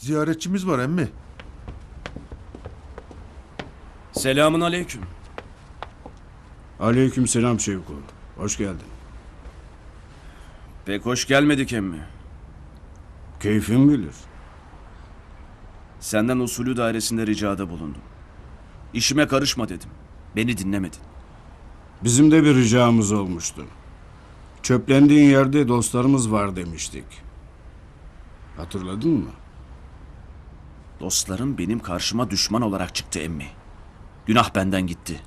Ziyaretçimiz var emmi. Selamun aleyküm. Aleyküm selam Şevko. Hoş geldin. Pek hoş gelmedik emmi. Keyfin bilir. Senden usulü dairesinde ricada bulundum. İşime karışma dedim. Beni dinlemedin. Bizim de bir ricamız olmuştu. Çöplendiğin yerde dostlarımız var demiştik. Hatırladın mı? Dostlarım benim karşıma düşman olarak çıktı emmi. Günah benden gitti.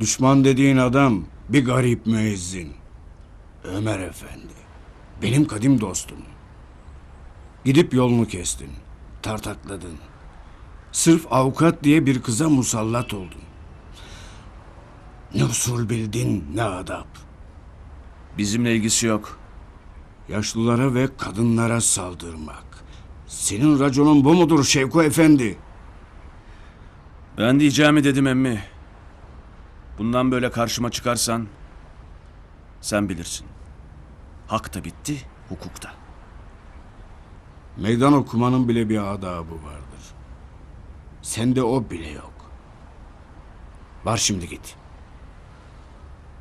Düşman dediğin adam bir garip müezzin. Ömer Efendi. Benim kadim dostum. Gidip yolunu kestin. Tartakladın. Sırf avukat diye bir kıza musallat oldun. Ne usul bildin ne adap. Bizimle ilgisi yok. Yaşlılara ve kadınlara saldırmak. Senin raconun bu mudur Şevko Efendi? Ben diyeceğimi dedim emmi. Bundan böyle karşıma çıkarsan sen bilirsin. Hak da bitti, hukuk da. Meydan okumanın bile bir adabı vardır. Sende o bile yok. Var şimdi git.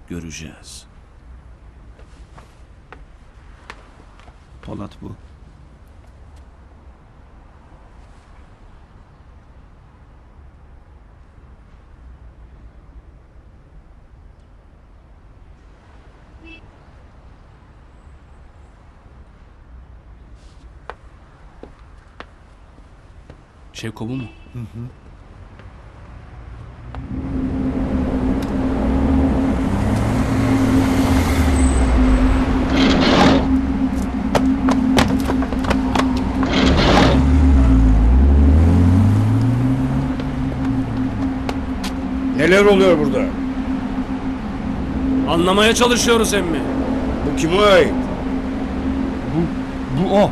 Göreceğiz. Polat bu. Şevko bu mu? Neler oluyor burada? Anlamaya çalışıyoruz emmi. Bu kime ait? Bu o.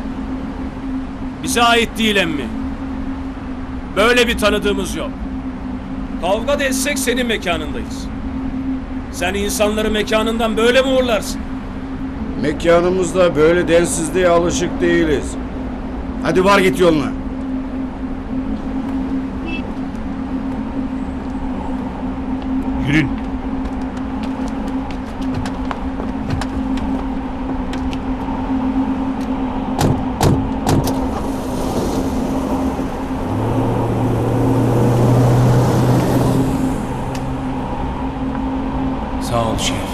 Bize ait değil emmi. Böyle bir tanıdığımız yok. Kavga da etsek senin mekanındayız. Sen insanları mekanından böyle mi uğurlarsın? Mekanımızda böyle densizliğe alışık değiliz. Hadi var git yoluna. Yürün. told you.